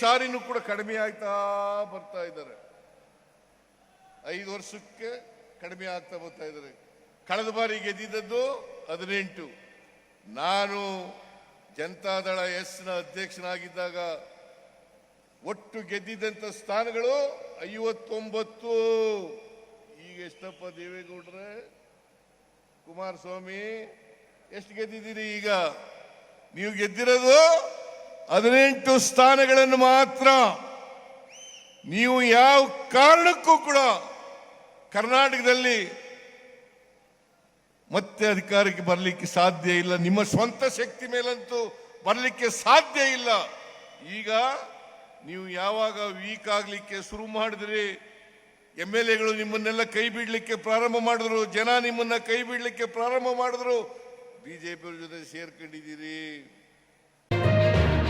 ಸಾರಿನೂ ಕೂಡ ಕಡಿಮೆ ಆಗ್ತಾ ಬರ್ತಾ ಇದ್ದಾರೆ. ಐದು ವರ್ಷಕ್ಕೆ ಕಡಿಮೆ ಆಗ್ತಾ ಬರ್ತಾ ಇದ್ದಾರೆ. ಕಳೆದ ಬಾರಿ ಗೆದ್ದಿದ್ದದ್ದು ಹದಿನೆಂಟು. ನಾನು ಜನತಾದಳ ಎಸ್ನ ಅಧ್ಯಕ್ಷನಾಗಿದ್ದಾಗ ಒಟ್ಟು ಗೆದ್ದಿದ್ದಂಥ ಸ್ಥಾನಗಳು ಐವತ್ತೊಂಬತ್ತು. ಈಗ ಎಷ್ಟಪ್ಪ ದೇವೇಗೌಡ್ರೆ? ಕುಮಾರಸ್ವಾಮಿ, ಎಷ್ಟು ಗೆದ್ದಿದ್ದೀರಿ ಈಗ? ನೀವು ಗೆದ್ದಿರೋದು ಹದಿನೆಂಟು ಸ್ಥಾನಗಳನ್ನು ಮಾತ್ರ ನೀವು ಯಾವ ಕಾರಣಕ್ಕೂ ಕೂಡ ಕರ್ನಾಟಕದಲ್ಲಿ ಮತ್ತೆ ಅಧಿಕಾರಕ್ಕೆ ಬರಲಿಕ್ಕೆ ಸಾಧ್ಯ ಇಲ್ಲ. ನಿಮ್ಮ ಸ್ವಂತ ಶಕ್ತಿ ಮೇಲಂತೂ ಬರಲಿಕ್ಕೆ ಸಾಧ್ಯ ಇಲ್ಲ. ಈಗ ನೀವು ಯಾವಾಗ ವೀಕ್ ಆಗಲಿಕ್ಕೆ ಶುರು ಮಾಡಿದ್ರಿ? ಎಂ ಎಲ್ ಎಗಳು ನಿಮ್ಮನ್ನೆಲ್ಲ ಕೈ ಬಿಡಲಿಕ್ಕೆ ಪ್ರಾರಂಭ ಮಾಡಿದ್ರು. ಜನ ನಿಮ್ಮನ್ನ ಕೈ ಬಿಡಲಿಕ್ಕೆ ಪ್ರಾರಂಭ ಮಾಡಿದ್ರು. ಬಿಜೆಪಿಯವ್ರ ಜೊತೆ ಸೇರ್ಕೊಂಡಿದ್ದೀರಿ.